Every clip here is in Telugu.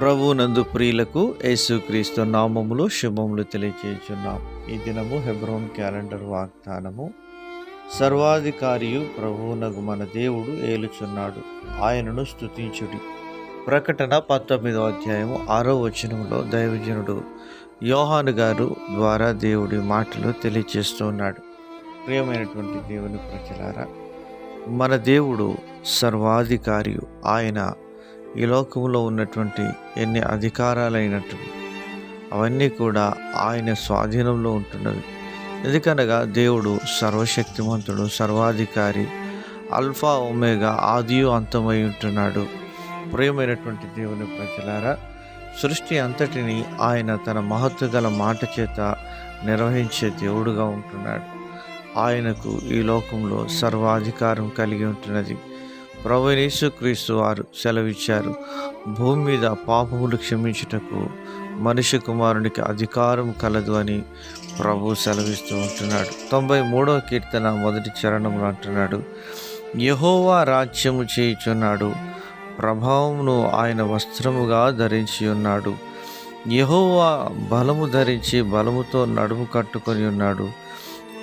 ప్రభు నందు ప్రియులకు యేసుక్రీస్తు నామములు శుభములు తెలియచేయుచున్నాం. ఈ దినము హెబ్రోన్ క్యాలెండర్ వాగ్దానము. సర్వాధికారియు ప్రభువునగు మన దేవుడు ఏలుచున్నాడు. ఆయనను స్తుతించుడి. ప్రకటన పంతొమ్మిదో అధ్యాయము ఆరో వచనంలో దైవజనుడు యోహాను గారు ద్వారా దేవుడి మాటలు తెలియచేస్తున్నాడు. ప్రియమైనటువంటి దేవుని ప్రజలారా మన దేవుడు సర్వాధికారియు ఆయన ఈ లోకంలో ఉన్నటువంటి ఎన్ని అధికారాలైనటువంటి అవన్నీ కూడా ఆయన స్వాధీనంలో ఉంటున్నవి. ఎందుకనగా దేవుడు సర్వశక్తిమంతుడు సర్వాధికారి అల్ఫా ఒమేగా ఆదియు అంతమై ఉంటున్నాడు. ప్రియమైనటువంటి దేవుని ప్రజలారా సృష్టి అంతటిని ఆయన తన మహత్వ గల మాట చేత నిర్వహించే దేవుడుగా ఉంటున్నాడు. ఆయనకు ఈ లోకంలో సర్వాధికారం కలిగి ఉంటున్నది. ప్రభు యేసుక్రీస్తు వారు సెలవిచ్చారు. భూమి మీద పాపములు క్షమించుటకు మనిషి కుమారునికి అధికారం కలదు అని ప్రభు సెలవిస్తూ ఉంటున్నాడు. తొంభై మూడవ కీర్తన మొదటి చరణంలో అంటున్నాడు. యహోవా రాజ్యము చేయుచున్నాడు. ప్రభావమును ఆయన వస్త్రముగా ధరించి ఉన్నాడు. యహోవా బలము ధరించి బలముతో నడుము కట్టుకొని ఉన్నాడు.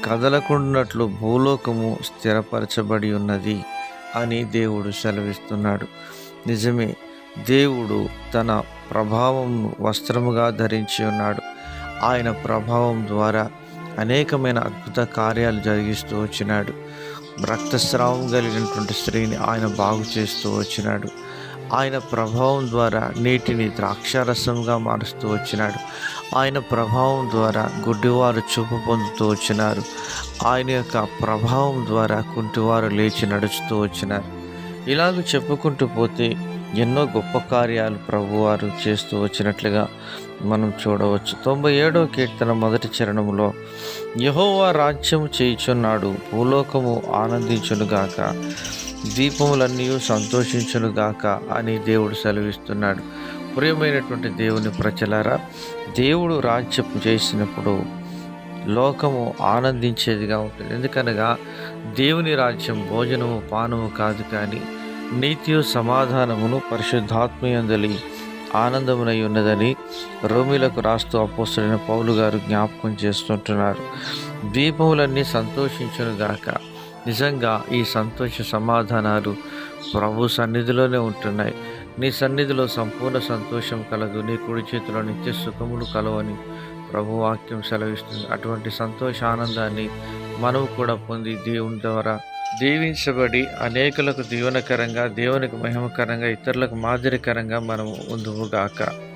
కదలకుండాట్లు భూలోకము స్థిరపరచబడి ఉన్నది. అని దేవుడు సెలవిస్తున్నాడు. నిజమే దేవుడు తన ప్రభావంను వస్త్రముగా ధరించి ఉన్నాడు. ఆయన ప్రభావం ద్వారా అనేకమైన అద్భుత కార్యాలు జరిగిస్తూ వచ్చినాడు. రక్తస్రావం కలిగినటువంటి స్త్రీని ఆయన బాగు చేస్తూ వచ్చినాడు. ఆయన ప్రభావం ద్వారా నీటిని ద్రాక్షారసంగా మారుస్తూ వచ్చినాడు. ఆయన ప్రభావం ద్వారా గుడ్డివారు చూపు పొందుతూ వచ్చినారు. ఆయన యొక్క ప్రభావం ద్వారా కుంటివారు లేచి నడుస్తూ వచ్చినారు. ఇలాగ చెప్పుకుంటూ పోతే ఎన్నో గొప్ప కార్యాలు ప్రభువారు చేస్తూ వచ్చినట్లుగా మనం చూడవచ్చు. తొంభై ఏడవ కీర్తన మొదటి చరణంలో యహోవా రాజ్యము చేయుచున్నాడు భూలోకము ఆనందించునుగాక దీపములన్నీ సంతోషించునుగాక అని దేవుడు సెలవిస్తున్నాడు. ప్రియమైనటువంటి దేవుని ప్రజలారా దేవుడు రాజ్యం చేసినప్పుడు లోకము ఆనందించేదిగా ఉంటుంది. ఎందుకనగా దేవుని రాజ్యం భోజనము పానము కాదు కానీ నీతియు సమాధానమును పరిశుద్ధాత్మయందలి ఆనందమునై ఉన్నదని రోమిలకు రాస్తూ అపోస్తుడైన పౌలు గారు జ్ఞాపకం చేస్తుంటున్నారు. దీపములన్నీ సంతోషించునుగాక నిజంగా ఈ సంతోష సమాధానాలు ప్రభు సన్నిధిలోనే ఉంటున్నాయి. నీ సన్నిధిలో సంపూర్ణ సంతోషం కలదు. నీ కుడి చేతిలో నిత్య సుఖములు కలవని ప్రభు వాక్యం సెలవిస్తుంది. అటువంటి సంతోష ఆనందాన్ని మనము కూడా పొంది దేవుని ద్వారా దీవించబడి అనేకులకు దీవనకరంగా దేవునికి మహిమకరంగా ఇతరులకు మాదిరికరంగా మనము ఉందువుగాక.